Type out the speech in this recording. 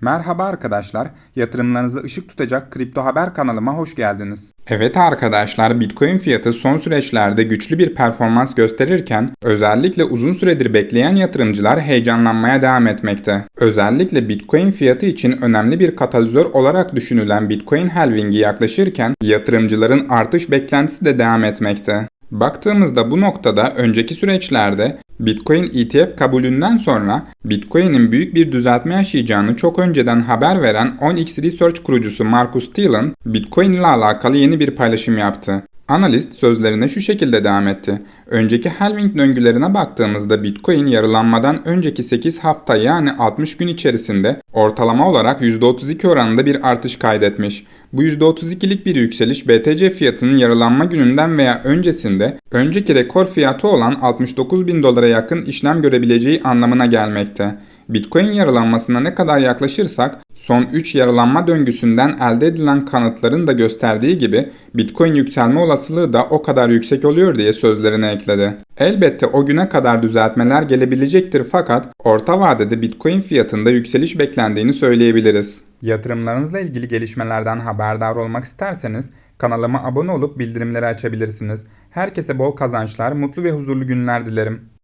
Merhaba arkadaşlar, yatırımlarınızı ışık tutacak kripto haber kanalıma hoş geldiniz. Evet arkadaşlar, Bitcoin fiyatı son süreçlerde güçlü bir performans gösterirken özellikle uzun süredir bekleyen yatırımcılar heyecanlanmaya devam etmekte. Özellikle Bitcoin fiyatı için önemli bir katalizör olarak düşünülen Bitcoin halvingi yaklaşırken yatırımcıların artış beklentisi de devam etmekte. Baktığımızda bu noktada önceki süreçlerde Bitcoin ETF kabulünden sonra Bitcoin'in büyük bir düzeltme yaşayacağını çok önceden haber veren 10x Research kurucusu Marcus Thielen, Bitcoin ile alakalı yeni bir paylaşım yaptı. Analist sözlerine şu şekilde devam etti. Önceki halving döngülerine baktığımızda Bitcoin yarılanmadan önceki 8 hafta yani 60 gün içerisinde ortalama olarak %32 oranında bir artış kaydetmiş. Bu %32'lik bir yükseliş BTC fiyatının yarılanma gününden veya öncesinde önceki rekor fiyatı olan 69 bin dolara yakın işlem görebileceği anlamına gelmekte. Bitcoin yarılanmasına ne kadar yaklaşırsak son 3 yarılanma döngüsünden elde edilen kanıtların da gösterdiği gibi Bitcoin yükselme olasılığı da o kadar yüksek oluyor diye sözlerine ekledi. Elbette o güne kadar düzeltmeler gelebilecektir fakat orta vadede Bitcoin fiyatında yükseliş beklendiğini söyleyebiliriz. Yatırımlarınızla ilgili gelişmelerden haberdar olmak isterseniz kanalıma abone olup bildirimleri açabilirsiniz. Herkese bol kazançlar, mutlu ve huzurlu günler dilerim.